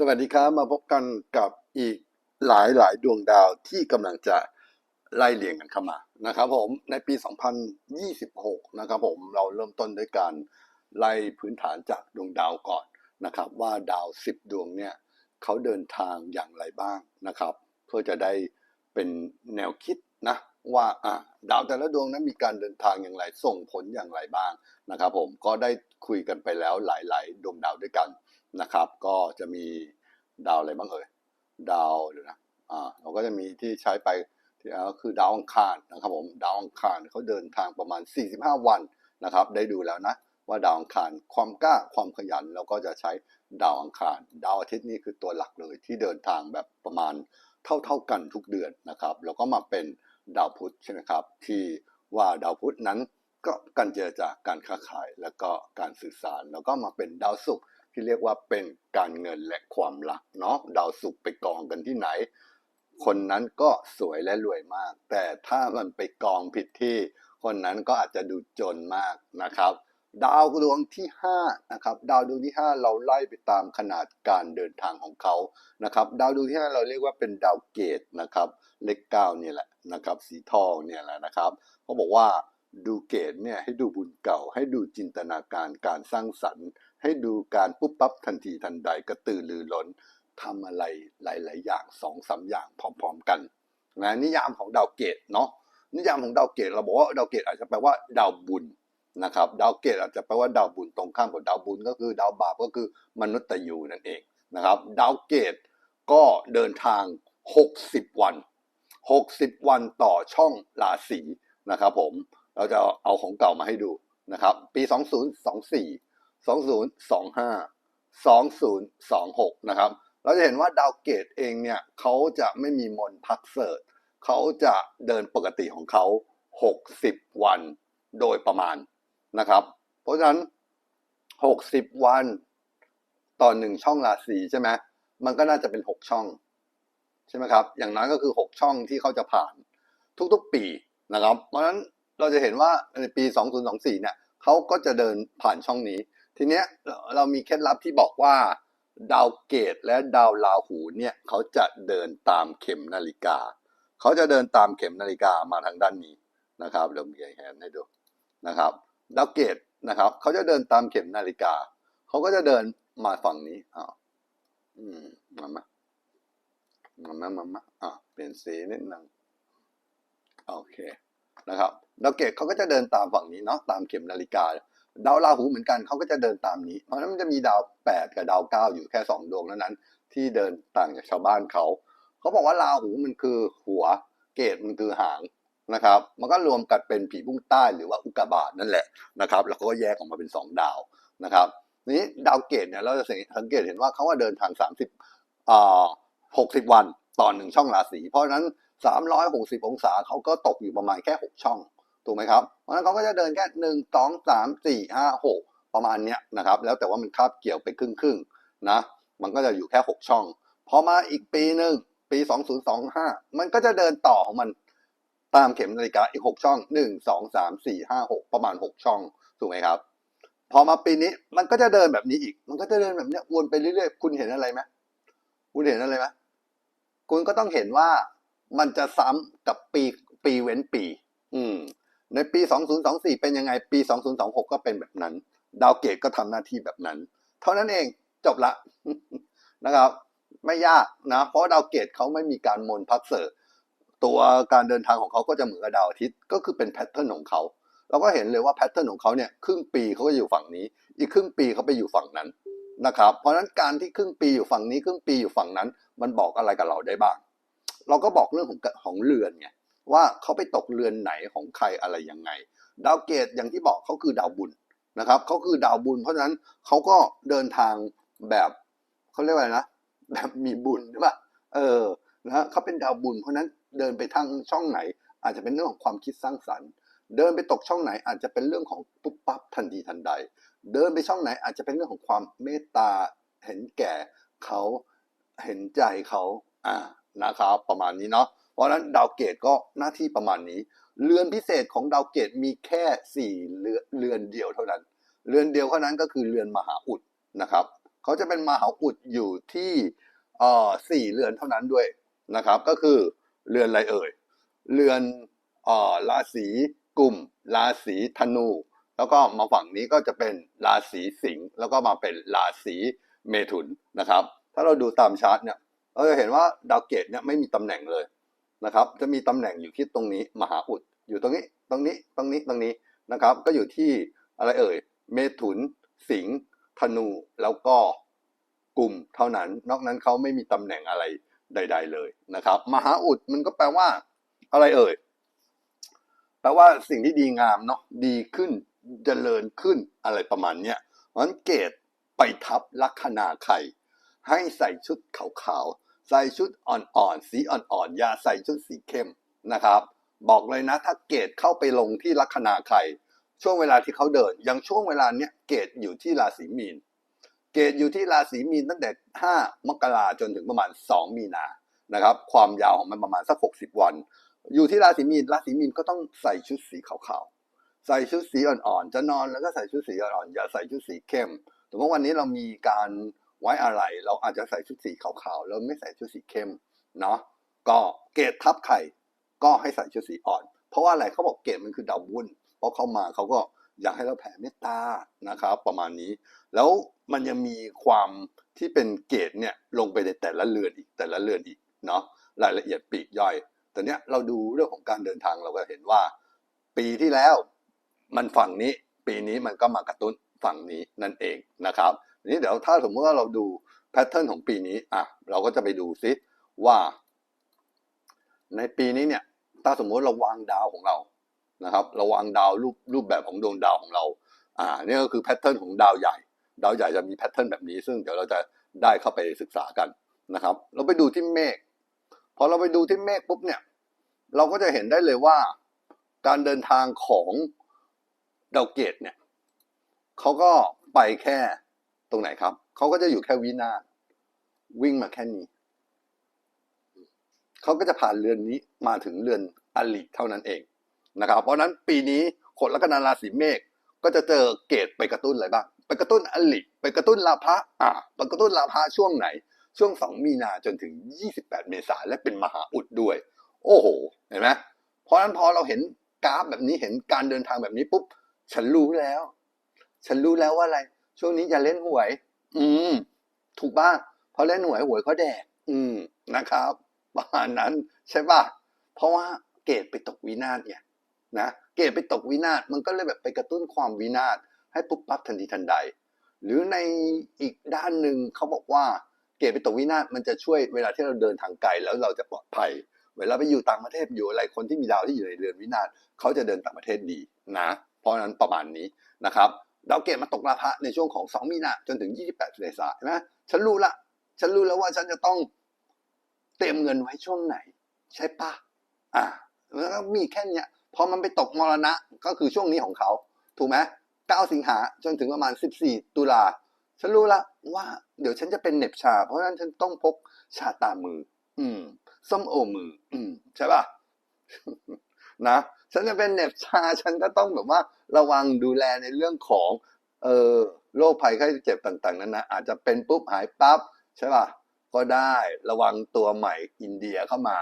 สวัสดีครับมาพบกันกับอีกหลายหลายดวงดาวที่กำลังจะไล่เรียงกันเข้ามานะครับผมในปี 2026 นะครับผมเราเริ่มต้นด้วยการไล่พื้นฐานจากดวงดาวก่อนนะครับว่าดาว 10 ดวงเนี่ยเขาเดินทางอย่างไรบ้างนะครับ เพื่อจะได้เป็นแนวคิดนะว่าอะดาวแต่ละดวงนั้นมีการเดินทางอย่างไรส่งผลอย่างไรบ้างนะครับผมก็ได้คุยกันไปแล้วหลาย ๆ ดวงดาวด้วยกัน นะครับ ก็จะมีดาวอะไรบ้างเอ่ยดาวเดี๋ยวนะอ่าเราก็จะมีที่ใช้ไปที่ก็คือดาวอังคารนะครับผมดาวอังคารเขาเดินทางประมาณ 45 วันนะครับ ได้ดูแล้วนะว่าดาวอังคารความกล้าความขยันเราก็จะใช้ดาวอังคาร ดาวอาทิตย์นี่คือตัวหลักเลยที่เดินทางแบบประมาณเท่าๆกันทุกเดือนนะครับแล้วก็มาเป็นดาวพุธใช่ไหมครับ ที่ว่าดาวพุธนั้นก็การเจรจาการค้าขาย แล้วก็การสื่อสาร แล้วก็มาเป็นดาวศุกร์ ที่เรียกว่าเป็นการเงินและความรักเนาะดาวศุกร์ไปกองกันที่ไหน คนนั้นก็สวยและรวยมาก แต่ถ้ามันไปกองผิดที่ คนนั้นก็อาจจะดูจนมากนะครับ ดาวดวงที่5นะครับดาวดวงที่ 5 เราไล่ไปตามขนาดการเดินทางของเขานะครับ ดาวดวงที่5เราเรียกว่าเป็นดาวเกตนะครับเลขเก้าเนี่ยแหละนะครับ สีทองเนี่ยแหละนะครับเขาบอกว่าดูเกตเนี่ยให้ดูบุญเก่าให้ดูจินตนาการการสร้างสรรค์ ให้ดูการปุ๊บปั๊บทันทีทันใดกระตือรือร้นทำอะไรหลาย ๆ อย่างสองสามอย่างพร้อม ๆ กันนะนิยามของดาวเกตเนาะนิยามของดาวเกตเราบอกว่าดาวเกตอาจจะแปลว่าดาวบุญนะครับดาวเกตอาจจะแปลว่าดาวบุญตรงข้ามกับดาวบุญก็คือดาวบาปก็คือมนุษย์ตยูนั่นเองนะครับดาวเกตก็เดินทาง 60 วัน 60 วันต่อช่องราศีนะครับผมเราจะเอาของเก่ามาให้ดูนะครับปี 2024 2025 2026 นะครับ เราจะเห็นว่าดาวเกตเองเนี่ยเขาจะไม่มีมนพักเสิร์ชเขาจะเดินปกติของเขา 60 วันโดยประมาณนะครับ เพราะฉะนั้น 60 วันต่อหนึ่งช่องราศีใช่ไหมมันก็น่าจะเป็น 6 ช่อง ใช่ไหมครับ อย่างน้อยก็คือ 6 ช่องที่เขาจะผ่านทุกๆปีนะครับ เพราะฉะนั้นเราจะเห็นว่าในปี 2024 เนี่ยเขาก็จะเดินผ่านช่องนี้ ทีเนี้ยเรามีเคล็ดลับที่บอกว่า ดาวเกตและดาวราหูเนี่ยเขาจะเดินตามเข็มนาฬิกา เขาจะเดินตามเข็มนาฬิกามาทางด้านนี้นะครับเรามีแฮนให้ดูนะครับ ดาวเกตนะครับ เขาจะเดินตามเข็มนาฬิกา เขาก็จะเดินมาฝั่งนี้อ่าอืมมามามามามามาอ่าเปลี่ยนสีนิดนึงโอเคนะครับดาวเกตเขาก็จะเดินตามฝั่งนี้เนาะตามเข็มนาฬิกา ดาวราหูเหมือนกันเขาก็จะเดินตามนี้ เพราะฉะนั้นมันจะมีดาวแปดกับดาวเก้าอยู่แค่สองดวงเท่านั้น ที่เดินต่างจากชาวบ้านเขา เขาบอกว่าราหูมันคือหัว เกตมันคือหางนะครับ มันก็รวมกันเป็นผีพุ่งใต้หรือว่าอุกกาบาตนั่นแหละนะครับ แล้วก็แยกออกมาเป็นสองดาวนะครับ นี้ดาวเกตเนี่ยเราจะสังเกตเห็นว่าเขาว่าเดินทางสามสิบอ่าหกสิบวันต่อหนึ่งช่องราศี เพราะฉะนั้นสามร้อยหกสิบองศาเขาก็ตกอยู่ประมาณแค่หกช่อง ถูกไหมครับ เพราะนั้นเขาก็จะเดินแค่หนึ่งสองสามสี่ห้าหกประมาณเนี้ยนะครับ แล้วแต่ว่ามันคาบเกี่ยวไปครึ่งครึ่งนะ มันก็จะอยู่แค่หกช่อง พอมาอีกปีหนึ่งปีสองศูนย์สองห้ามันก็จะเดินต่อของมันตามเข็มนาฬิกาอีกหกช่องหนึ่งสองสามสี่ห้าหกประมาณหกช่องถูกไหมครับ พอมาปีนี้มันก็จะเดินแบบนี้อีก มันก็จะเดินแบบเนี้ยวนไปเรื่อยๆ คุณเห็นอะไรไหมคุณเห็นอะไรไหมคุณก็ต้องเห็นว่ามันจะซ้ำกับปีปีเว้นปี อืม ในปี 2024 เป็นยังไง ปี 2026 ก็เป็นแบบนั้น ดาวเกตก็ทำหน้าที่แบบนั้น เท่านั้นเองจบละนะครับ ไม่ยากนะ เพราะดาวเกตเขาไม่มีการมนพักเสร์ตัวการเดินทางของเขาก็จะเหมือนกับดาวอาทิตย์ ก็คือเป็นแพทเทิร์นของเขา เราก็เห็นเลยว่าแพทเทิร์นของเขาเนี่ยครึ่งปีเขาก็อยู่ฝั่งนี้ อีกครึ่งปีเขาไปอยู่ฝั่งนั้นนะครับ เพราะฉะนั้นการที่ครึ่งปีอยู่ฝั่งนี้ครึ่งปีอยู่ฝั่งนั้น มันบอกอะไรกับเราได้บ้าง เราก็บอกเรื่องของของเรือนไง ว่าเขาไปตกเรือนไหนของใครอะไรยังไง ดาวเกตอย่างที่บอกเขาคือดาวบุญนะครับเขาคือดาวบุญ เพราะฉะนั้นเขาก็เดินทางแบบเขาเรียกว่าอะไรนะแบบมีบุญใช่ปะเออนะเขาเป็นดาวบุญ เพราะฉะนั้นเดินไปทางช่องไหน อาจจะเป็นเรื่องของความคิดสร้างสรรค์ เดินไปตกช่องไหน อาจจะเป็นเรื่องของปุ๊บปั๊บทันทีทันใด เดินไปช่องไหนอาจจะเป็นเรื่องของความเมตตาเห็นแก่เขาเห็นใจเขาอ่านะครับ ประมาณนี้เนาะ เพราะฉะนั้นดาวเกตก็หน้าที่ประมาณนี้ เรือนพิเศษของดาวเกตมีแค่สี่เรือนเดียวเท่านั้น เรือนเดียวเท่านั้นก็คือเรือนมหาอุดนะครับเขาจะเป็นมหาอุดอยู่ที่สี่เรือนเท่านั้นด้วยนะครับ ก็คือเรือนอะไรเอ่ยเรือนอราศีกุมราศีธนู แล้วก็มาฝั่งนี้ก็จะเป็นราศีสิงห์แล้วก็มาเป็นราศีเมถุนนะครับ ถ้าเราดูตามชาร์ตเนี่ยเราจะเห็นว่าดาวเกตเนี่ยไม่มีตำแหน่งเลย นะครับ จะมีตำแหน่งอยู่ที่ตรงนี้มหาอุด อยู่ตรงนี้ตรงนี้ตรงนี้ตรงนี้นะครับ ก็อยู่ที่อะไรเอ่ย เมถุน สิงห์ธนูแล้วก็กลุ่มเท่านั้น นอกนั้นเขาไม่มีตำแหน่งอะไรใด ๆ เลยนะครับ มหาอุดมันก็แปลว่า อะไรเอ่ยแปลว่าสิ่งที่ดีงามเนาะดีขึ้นเจริญขึ้นอะไรประมาณเนี้ยเพราะฉะนั้นเกตไปทับลัคนาไข่ให้ใส่ชุดขาวๆ ใส่ชุดอ่อนๆสีอ่อนๆอย่าใส่ชุดสีเข้มนะครับ บอกเลยนะถ้าเกตเข้าไปลงที่ลัคนาไข่ช่วงเวลาที่เขาเดินย่างช่วงเวลาเนี้ยเกตอยู่ที่ราศีมีน เกตอยู่ที่ราศีมีนตั้งแต่ 5 มกราจนถึงประมาณ 2 มีนานะครับ ความยาวของมันประมาณสัก 60 วัน อยู่ที่ราศีมีนราศีมีนก็ต้องใส่ชุดสีขาวๆใส่ชุดสีอ่อนๆจะนอนแล้วก็ใส่ชุดสีอ่อนๆอย่าใส่ชุดสีเข้มสมมติวันนี้เรามีการ ไว้อะไร เราอาจจะใส่ชุดสีขาวๆแล้วไม่ใส่ชุดสีเข้มเนาะก็เกตทับไข่ก็ให้ใส่ชุดสีอ่อน เพราะว่าอะไรเขาบอกเกตมันคือดาววุ่นเพราะเข้ามาเขาก็อยากให้เราแผ่เมตตานะครับ ประมาณนี้ แล้วมันยังมีความที่เป็นเกตเนี่ยลงไปในแต่ละเรือนอีกแต่ละเรือนอีกเนาะรายละเอียดปีกย่อยแต่เนี้ยเราดูเรื่องของการเดินทางเราก็เห็นว่า ปีที่แล้วมันฝั่งนี้ ปีนี้มันก็มากระตุ้นฝั่งนี้นั่นเองนะครับ นี้เดี๋ยวถ้าสมมติว่าเราดูแพทเทิร์นของปีนี้อะเราก็จะไปดูซิว่า ในปีนี้เนี่ย ถ้าสมมติเราวางดาวของเรานะครับ เราวางดาวรูปรูปแบบของดวงดาวของเรา อ่านี่ก็คือแพทเทิร์นของดาวใหญ่ ดาวใหญ่จะมีแพทเทิร์นแบบนี้ ซึ่งเดี๋ยวเราจะได้เข้าไปศึกษากันนะครับ เราไปดูที่เมฆพอเราไปดูที่เมฆปุ๊บเนี่ย เราก็จะเห็นได้เลยว่า การเดินทางของดาวเกตเนี่ยเขาก็ไปแค่ ตรงไหนครับ เขาก็จะอยู่แค่วินาวิ่งมาแค่นี้ เขาก็จะผ่านเรือนนี้มาถึงเรือนอลิเท่านั้นเองนะครับ เพราะนั้นปีนี้คนลัคนาราศีเมษก็จะเจอเกตไปกระตุ้นอะไรบ้าง ไปกระตุ้นอลิไปกระตุ้นลาภะอ่าไปกระตุ้นลาภะช่วงไหน ช่วง 2 มีนาจนถึง 28 เมษาและเป็นมหาอุดด้วย โอ้โห เห็นไหมเพราะนั้นพอเราเห็นกราฟแบบนี้เห็นการเดินทางแบบนี้ปุ๊บ ฉันรู้แล้ว ฉันรู้แล้วว่าอะไร ช่วงนี้อย่าเล่นหวย อืม ถูกป่ะเพราะเล่นหวยหวยเขาแดกอืมนะครับประมาณนั้นใช่ป่ะเพราะว่าเกตไปตกวินาศเนี่ยนะเกตไปตกวินาศมันก็เลยแบบไปกระตุ้นความวินาศให้ปุ๊บปั๊บทันทีทันใด หรือในอีกด้านหนึ่งเขาบอกว่าเกตไปตกวินาศมันจะช่วยเวลาที่เราเดินทางไกลแล้วเราจะปลอดภัย เวลาไปอยู่ต่างประเทศอยู่อะไรคนที่มีดาวที่อยู่ในเรือนวินาศเขาจะเดินต่างประเทศดีนะ เพราะฉะนั้นประมาณนี้นะครับ ดาวเกตมาตกราพะในช่วงของ 2 มีนาจนถึง 28เมษายนใช่ไหมฉันรู้ละ ฉันรู้แล้วว่าฉันจะต้องเตรียมเงินไว้ช่วงไหน ใช่ปะอ่าแล้วก็มีแค่เนี้ยพอมันไปตกมรณะก็คือช่วงนี้ของเขา ถูกไหม9สิงหาจนถึงประมาณ 14 ตุลาฉันรู้ละว่า เดี๋ยวฉันจะเป็นเน็บชา เพราะฉะนั้นฉันต้องพกชาตามือ อืม ส้มโอมือ อืม ใช่ป่ะ นะ ฉันจะเป็นเน็บชาฉันก็ต้องแบบว่าระวังดูแลในเรื่องของเออโรคภัยไข้เจ็บต่าง ๆ นั้นนะอาจจะเป็นปุ๊บหายปั๊บใช่ป่ะก็ได้ระวังตัวใหม่อินเดียเข้ามา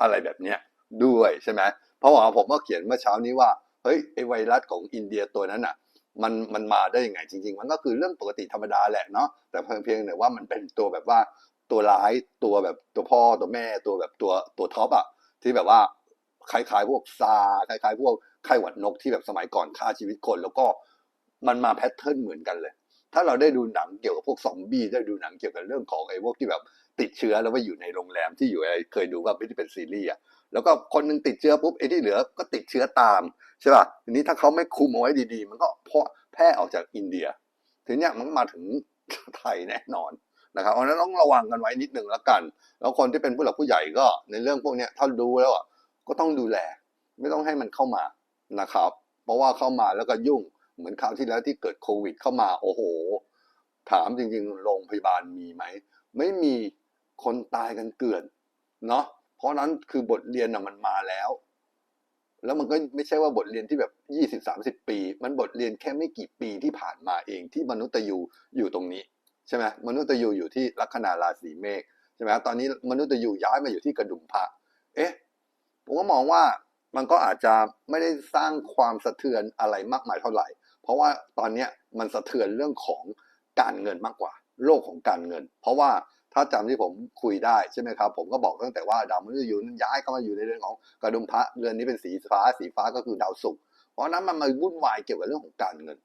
อะไรแบบเนี้ยด้วยใช่ไหมเพราะว่าผมก็เขียนเมื่อเช้านี้ว่าเฮ้ยไอไวรัสของอินเดียตัวนั้นอะมันมันมาได้ยังไงจริง ๆ มันก็คือเรื่องปกติธรรมดาแหละเนาะแต่เพียงเพียงแต่ว่ามันเป็นตัวแบบว่าตัวร้ายตัวแบบตัวพ่อตัวแม่ตัวแบบตัวตัวท็อปอะที่แบบว่า คล้ายๆ พวกซาคล้ายๆ พวกไข้หวัดนกที่แบบสมัยก่อนฆ่าชีวิตคน แล้วก็มันมาแพทเทิร์นเหมือนกันเลย ถ้าเราได้ดูหนังเกี่ยวกับพวกซอมบี้ได้ดูหนังเกี่ยวกับเรื่องของไอ้พวกที่แบบติดเชื้อแล้วไปอยู่ในโรงแรมที่อยู่ไอ้เคยดูว่าที่เป็นซีรีส์อะแล้วก็คนหนึงติดเชื้อปุ๊บไอ้ที่เหลือก็ติดเชื้อตามใช่ป่ะทีนี้ถ้าเขาไม่คุมเอาไว้ดีๆ มันก็เพาะแพร่ออกจากอินเดียทีเนี้ยมันมาถึงไทยแน่นอนนะครับเพราะฉะนั้นต้องระวังกันไว้นิดหนึ่งแล้วกัน แล้วคนที่เป็นผู้หลักผู้ใหญ่ก็ในเรื่องพวกเนี้ยถ้าดูแล้วอะ ก็ต้องดูแล ไม่ต้องให้มันเข้ามานะครับ เพราะว่าเข้ามาแล้วก็ยุ่งเหมือนคราวที่แล้วที่เกิดโควิด เข้ามาโอ้โห ถามจริงๆ โรงพยาบาลมีไหม ไม่มีคนตายกันเกลื่อนเนาะเพราะนั้นคือบทเรียนน่ะมันมาแล้ว แล้วมันก็ไม่ใช่ว่าบทเรียนที่แบบยี่สิบสามสิบปี มันบทเรียนแค่ไม่กี่ปีที่ผ่านมาเองที่มนุษย์ยูอยู่ตรงนี้ใช่ไหมมนุษย์ยูอยู่ที่ลัคนาราศีเมษใช่ไหมตอนนี้มนุษย์ยูย้ายมาอยู่ที่กระดุมพระเอ๊ะ ผมก็มองว่ามันก็อาจจะไม่ได้สร้างความสะเทือนอะไรมากมายเท่าไหร่ เพราะว่าตอนนี้มันสะเทือนเรื่องของการเงินมากกว่า โลกของการเงิน เพราะว่าถ้าจำที่ผมคุยได้ใช่ไหมครับผมก็บอกตั้งแต่ว่าดาวมฤตยูนั้นย้ายเข้ามาอยู่ในเรือนของกระดุมพระเรือนนี้เป็นสีฟ้าสีฟ้าก็คือดาวศุกร์เพราะนั้นมันมาวุ่นวายเกี่ยวกับเรื่องของการเงิน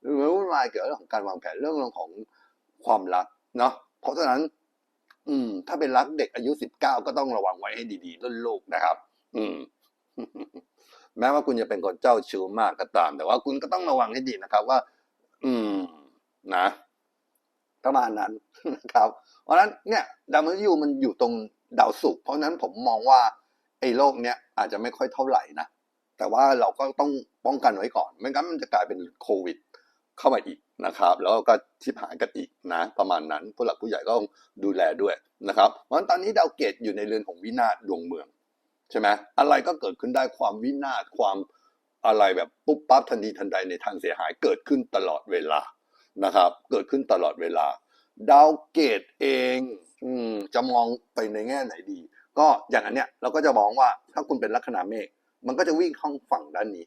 หรือวุ่นวายเกี่ยวกับเรื่องของการวางแผนเรื่องของความรักเนาะเพราะฉะนั้น อืม ถ้าเป็นรักเด็กอายุสิบเก้าก็ต้องระวังไว้ให้ดีๆรุ่นลูกนะครับ อืม แม้ว่าคุณจะเป็นคนเจ้าชู้มากก็ตาม แต่ว่าคุณก็ต้องระวังให้ดีนะครับ ว่า อืม นะประมาณนั้นนะครับ เพราะนั้นเนี่ยดาวมยูมันอยู่ตรงดาวศุกร์เพราะนั้นผมมองว่าไอ้โรคเนี้ยอาจจะไม่ค่อยเท่าไหร่นะแต่ว่าเราก็ต้องป้องกันไว้ก่อน ไม่งั้นมันจะกลายเป็นโควิด เข้ามาอีกนะครับ แล้วก็ชิบหายกันอีกนะ ประมาณนั้นผู้หลักผู้ใหญ่ก็ต้องดูแลด้วยนะครับ เพราะนั้นตอนนี้ดาวเกตอยู่ในเรือนของวินาศดวงเมือง ช่ไหมอะไรก็เกิดขึ้นได้ความวินาศความอะไรแบบปุ๊บปั๊บทันทีทันใดในทางเสียหายเกิดขึ้นตลอดเวลานะครับ เกิดขึ้นตลอดเวลา ดาวเกตเองอืจะมองไปในแง่ไหนดี ก็อย่างอันเนี้ยเราก็จะมองว่าถ้าคุณเป็นลัคนาเมฆมันก็จะวิ่งเข้าฝั่งด้านนี้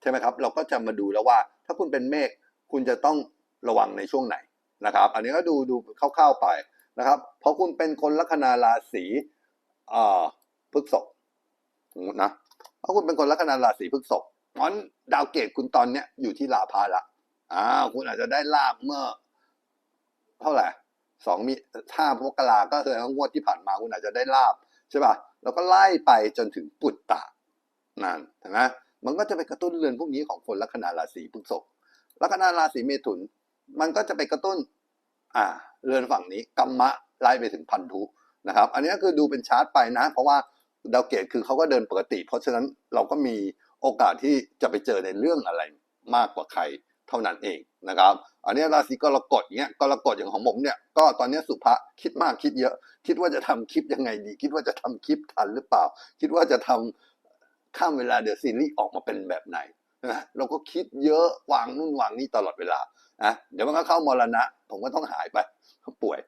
ใช่ไหมครับ เราก็จะมาดูแล้วว่า ถ้าคุณเป็นเมฆคุณจะต้องระวังในช่วงไหนนะครับ อันนี้ก็ดูดูคร่าวๆไปนะครับเพราะคุณเป็นคนลัคนาราศีอ่าพฤษภ นะเพราะคุณเป็นคนลัคนาราศีพฤษภเพราะฉะนั้นดาวเกตคุณตอนเนี้ยอยู่ที่ลาภาละอ่าคุณอาจจะได้ลาบเมื่อ เท่าไหร่สองมีห้ามกราก็แสดงว่างวดที่ผ่านมาคุณอาจจะได้ลาบใช่ป่ะแล้วก็ไล่ไปจนถึงปุตตะนั่นเห็นไหมมันก็จะไปกระตุ้นเรือนพวกนี้ของคนลัคนาราศีพฤษภลัคนาราศีเมถุน มันก็จะไปกระตุ้น อ่า เรือนฝั่งนี้กัมมะไล่ไปถึงพันธุนะครับ อันนี้ก็คือดูเป็นชาร์ตไปนะ เพราะว่า ดาวเกตคือเขาก็เดินปกติ เพราะฉะนั้นเราก็มีโอกาสที่จะไปเจอในเรื่องอะไรมากกว่าใครเท่านั้นเองนะครับ อันนี้ราศีกรกฎเนี้ยกรกฎอย่างของผมเนี่ยก็ตอนนี้สุภะคิดมากคิดเยอะ คิดว่าจะทำคลิปยังไงดี คิดว่าจะทำคลิปทันหรือเปล่า คิดว่าจะทำข้ามเวลาเดี๋ยวซีรีส์ออกมาเป็นแบบไหนนะเราก็คิดเยอะวางนู่นวางนี่ตลอดเวลานะเดี๋ยวมันก็เข้ามรณะ ผมก็ต้องหายไปป่วย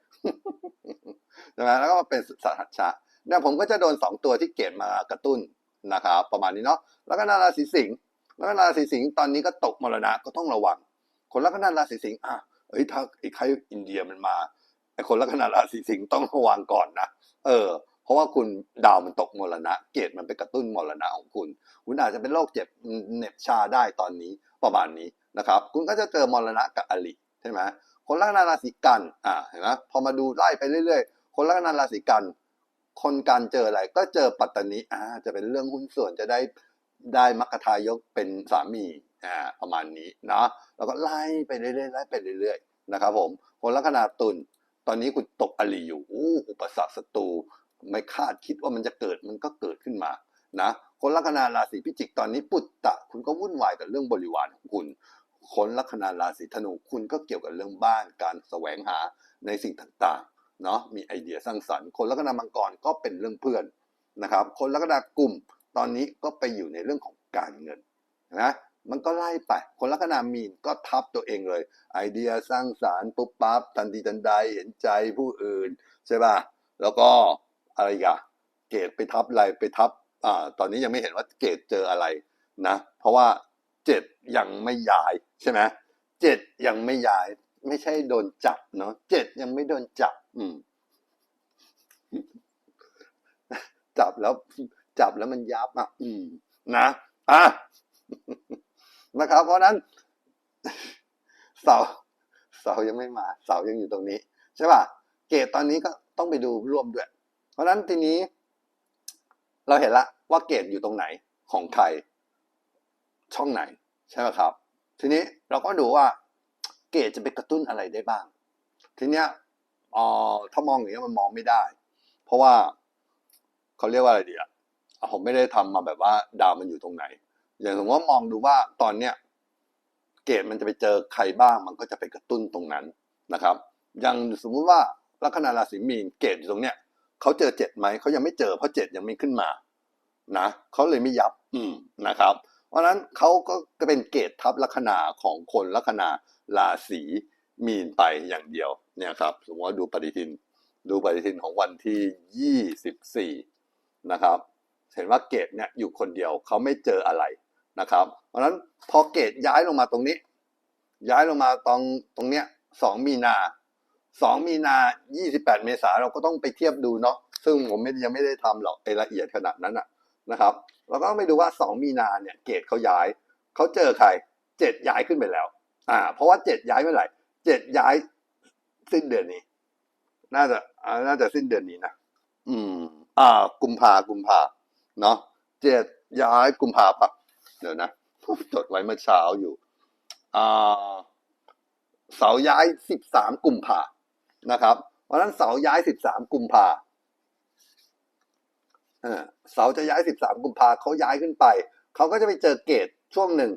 ใช่ไหมแล้วก็มาเป็นสหัชชะ เนี่ยผมก็จะโดนสองตัวที่เกตมากระตุ้นนะครับประมาณนี้เนาะแล้วก็นาราศีสิงห์แล้วก็นาราศีสิงห์ตอนนี้ก็ตกมรณะก็ต้องระวัง คนลัคนาราศีสิงห์อะเอ้ยถ้าไอ้ใครอินเดียมันมาไอ้คนลัคนาราศีสิงห์ต้องระวังก่อนนะเออ เพราะว่าคุณดาวมันตกมรณะ เกตมันไปกระตุ้นมรณะของคุณ คุณอาจจะเป็นโรคเจ็บเหน็บชาได้ตอนนี้ประมาณนี้นะครับ คุณก็จะเจอมรณะกับอลิใช่ไหมคนลัคนาราศีกันอ่าเห็นไหมพอมาดูไล่ไปเรื่อย ๆ คนลัคนาราศีกัน คนกันเจออะไรก็เจอปัตตานีอ่าจะเป็นเรื่องหุ้นส่วนจะได้ได้มัคคทายกเป็นสามีอ่าประมาณนี้เนาะแล้วก็ไล่ไปเรื่อยๆไล่ไปเรื่อยๆนะครับผมคนลัคนาตุลตอนนี้คุณตกอลีอยู่อู้อุปสรรคศัตรูไม่คาดคิดว่ามันจะเกิดมันก็เกิดขึ้นมานะคนลัคนาราศีพิจิกตอนนี้ปุตตะ คุณก็วุ่นวายกับเรื่องบริวารของคุณ คนลัคนาราศีธนูคุณก็เกี่ยวกับเรื่องบ้านการแสวงหาในสิ่งต่าง เนาะมีไอเดียสร้างสรรค์ คนลัคนามังกรก็เป็นเรื่องเพื่อนนะครับ คนลัคนากลุ่มตอนนี้ก็ไปอยู่ในเรื่องของการเงินนะมันก็ไล่ไป คนลัคนามีนก็ทับตัวเองเลย ไอเดียสร้างสารรค์ปุ๊บปั๊บทันทีทันใดเห็นใจผู้อื่นใช่ป่ะแล้วก็อะไรกันเกตไปทับอะไรไปทับอ่าตอนนี้ยังไม่เห็นว่าเกตเจออะไรนะ เพราะว่าเจ็ดยังไม่ย้ายใช่ไหมเจ็ดยังไม่ย้าย ไม่ใช่โดนจับเนาะเจ็ดยังไม่โดนจับ อืม จับแล้วจับแล้วมันยับอะ อืม นะอะนะครับเพราะนั้น เสาเสายังไม่มา เสายังอยู่ตรงนี้ ใช่ป่ะเกตตอนนี้ก็ต้องไปดูร่วมด้วย เพราะฉะนั้นทีนี้ เราเห็นละว่าเกตอยู่ตรงไหนของใครช่องไหน ใช่ไหมครับ ทีนี้เราก็ดูว่า เกตจะไปกระตุ้นอะไรได้บ้าง ทีเนี้ยเอ่อถ้ามองอย่างเงี้ยมันมองไม่ได้ เพราะว่าเขาเรียกว่าอะไรดีอะอะผมไม่ได้ทำมาแบบว่าดาวมันอยู่ตรงไหน อย่างสมมติว่ามองดูว่าตอนเนี้ยเกตมันจะไปเจอใครบ้างมันก็จะไปกระตุ้นตรงนั้นนะครับ อย่างสมมุติว่าลัคนาราศีมีนเกตอยู่ตรงเนี้ยเขาเจอเจ็ดไหมเขายังไม่เจอเพราะเจ็ดยังไม่ขึ้นมา นะเขาเลยไม่ยับ อืมนะครับ เพราะนั้นเขาก็เป็นเกตทับลัคนาของคนลัคนาราศีมีนไปอย่างเดียวเนี่ยครับสมมติว่าดูปฏิทิน ดูปฏิทินของวันที่ 24 นะครับ เห็นว่าเกตเนี่ยอยู่คนเดียวเขาไม่เจออะไรนะครับ เพราะนั้นพอเกตย้ายลงมาตรงนี้ ย้ายลงมาตรงตรงเนี้ย2มีนา2มีนา 28 เมษาเราก็ต้องไปเทียบดูเนาะซึ่งผมไม่ยังไม่ได้ทำหรอกไอละเอียดขนาดนั้นอะ นะครับเราก็ต้องไปดูว่า 2 มีนาเนี่ยเกตเขาย้ายเขาเจอใคร7ย้ายขึ้นไปแล้ว อ่า เพราะว่า7ย้ายเมื่อไหร่7ย้ายสิ้นเดือนนี้ น่าจะอ่าน่าจะสิ้นเดือนนี้นะอืม อ่า กุมภากุมภาเนาะเจ็ดย้ายกุมภาพันเดี๋ยวนะจดไว้เมื่อเช้าอยู่อ่าเสาย้ายสิบสามกุมภานะครับ เพราะฉะนั้นเสาย้ายสิบสามกุมภา เสาจะย้ายสิบสามกุมภาเขาย้ายขึ้นไป เขาก็จะไปเจอเกตช่วงหนึ่ง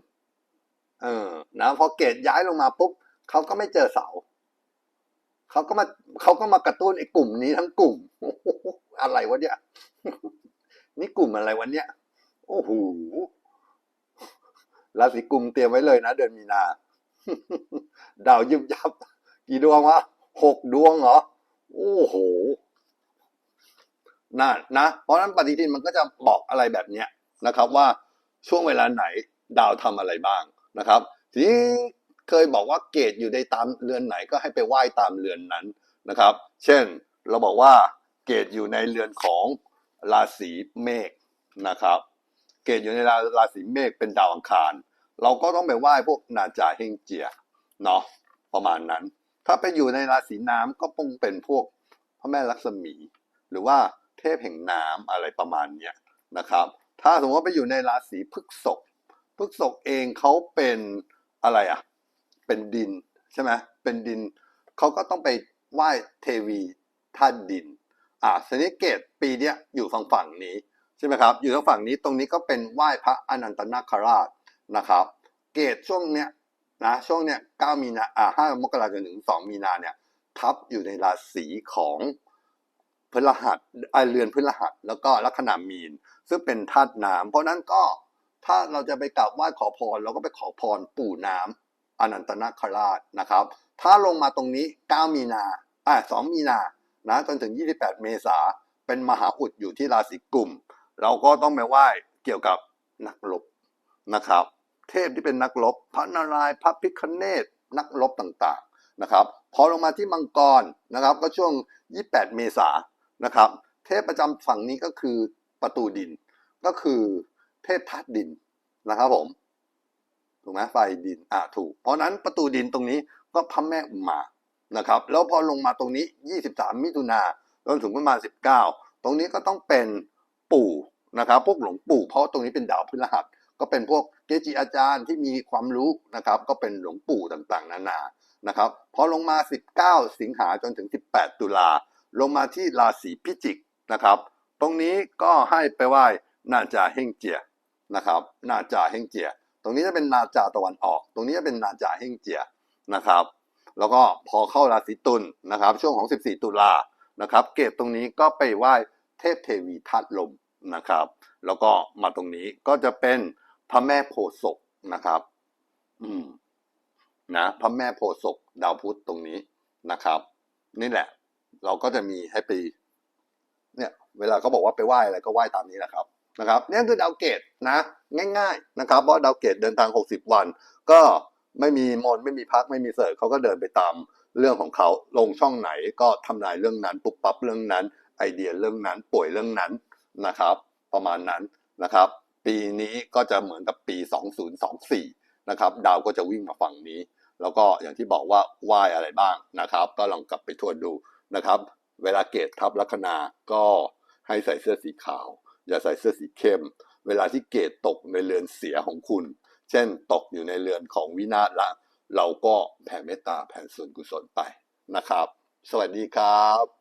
เออนะพอเกตย้ายลงมาปุ๊บเขาก็ไม่เจอเสาเขาก็มาเขาก็มากระตุ้นไอ้กลุ่มนี้ทั้งกลุ่มอะไรวะเนี่ยนี่กลุ่มอะไรวะเนี่ยโอ้โหราศีกุมเตรียมไว้เลยนะเดือนมีนา ดาวยุบยับ กี่ดวงวะหกดวงเหรอ โอ้โห น่านะเพราะฉะนั้นปฏิทินมันก็จะบอกอะไรแบบเนี้ยนะครับว่าช่วงเวลาไหนดาวทำอะไรบ้างนะครับทีนี้เคยบอกว่าเกตอยู่ในตามเรือนไหนก็ให้ไปไหว้ตามเรือนนั้นนะครับ เช่นเราบอกว่าเกตอยู่ในเรือนของราศีเมษนะครับ เกตอยู่ในราราศีเมษเป็นดาวอังคาร เราก็ต้องไปไหว้พวกนาจาเฮงเจียเนาะประมาณนั้น ถ้าไปอยู่ในราศีน้ำก็คงเป็นพวกพระแม่ลักษมี หรือว่า พแห่งน้ำอะไรประมาณเนี้ยนะครับ ถ้าสมมติว่าไปอยู่ในราศีพฤษภพฤษภเองเขาเป็นอะไรอะ เป็นดินใช่ไหมเป็นดินเขาก็ต้องไปไหว้เทวีธาตุดิน อ่าสนิเกตปีเนี้ยอยู่ฝั่งฝั่งนี้ใช่ไหมครับ อยู่ทางฝั่งนี้ตรงนี้ก็เป็นไหว้พระอนันตนาคราชนะครับ เกตช่วงเนี้ยนะช่วงเนี้ย9มีนาอ่า5มกราคมจนถึง2มีนาเนี่ยทับอยู่ในราศีของ พฤหัสอ่าเรือนพฤหัสแล้วก็ลัคนามีน ซึ่งเป็นธาตุน้ำเพราะนั้นก็ถ้าเราจะไปกราบไหว้ขอพรเราก็ไปขอพรปู่น้ำอนันตนาคราชนะครับ ถ้าลงมาตรงนี้ 9 มีนาอ่า2มีนานะจนถึง 28 เมษาเป็นมหาอุดอยู่ที่ราศีกุมเราก็ต้องไปไหว้เกี่ยวกับนักรบนะครับ เทพที่เป็นนักรบพระนารายณ์พระพิคเนตนักรบต่างๆนะครับ พอลงมาที่มังกรนะครับ ก็ช่วง 28 เมษา นะครับ เทพประจำฝั่งนี้ก็คือประตูดิน ก็คือเทพธาตุดินนะครับผมถูกไหมไฟดินอ่าถูก เพราะฉะนั้นประตูดินตรงนี้ก็พระแม่อุมานะครับ แล้วพอลงมาตรงนี้ 23 มิถุนาจนถึงประมาณ 19 ตรงนี้ก็ต้องเป็นปู่นะครับ พวกหลวงปู่ เพราะตรงนี้เป็นดาวพฤหัส ก็เป็นพวกเกจิอาจารย์ที่มีความรู้นะครับ ก็เป็นหลวงปู่ต่างๆ นานานะครับ พอลงมา 19 สิงหาจนถึง 18 ตุลา ลงมาที่ราศีพิจิกนะครับ ตรงนี้ก็ให้ไปไหว้นาจาเฮงเจียนะครับ นาจาเฮงเจีย ตรงนี้จะเป็นนาจาตะวันออก ตรงนี้จะเป็นนาจาเฮงเจียนะครับ แล้วก็พอเข้าราศีตุลนะครับ ช่วงของ 14 ตุลานะครับ เกตตรงนี้ก็ไปไหว้เทพเทวีธาตุลมนะครับ แล้วก็มาตรงนี้ก็จะเป็นพระแม่โพศพนะครับ อืมนะพระแม่โพศพดาวพุธตรงนี้นะครับ นี่แหละ เราก็จะมีให้ไปเนี่ยเวลาเขาบอกว่าไปไหว้อะไรก็ไหว้ตามนี้แหละครับนะครับนี่คือดาวเกตนะ ง่ายๆนะครับเพราะดาวเกตเดินทาง 60 วัน ก็ไม่มีมนไม่มีพักไม่มีเสิร์ชเขาก็เดินไปตามเรื่องของเขาลงช่องไหนก็ทำนายเรื่องนั้นปุบปับเรื่องนั้น ไอเดียเรื่องนั้นป่วยเรื่องนั้นนะครับ ประมาณนั้นนะครับ ปีนี้ก็จะเหมือนกับปี 2024 นะครับ ดาวก็จะวิ่งมาฝั่งนี้ แล้วก็อย่างที่บอกว่าไหว้อะไรบ้างนะครับ ก็ลองกลับไปทวนดู นะครับ เวลาเกตทับลัคนาก็ให้ใส่เสื้อสีขาว อย่าใส่เสื้อสีเข้ม เวลาที่เกตตกในเรือนเสียของคุณ เช่นตกอยู่ในเรือนของวินาศละ เราก็แผ่เมตตาแผ่ส่วนกุศลไปนะครับ สวัสดีครับ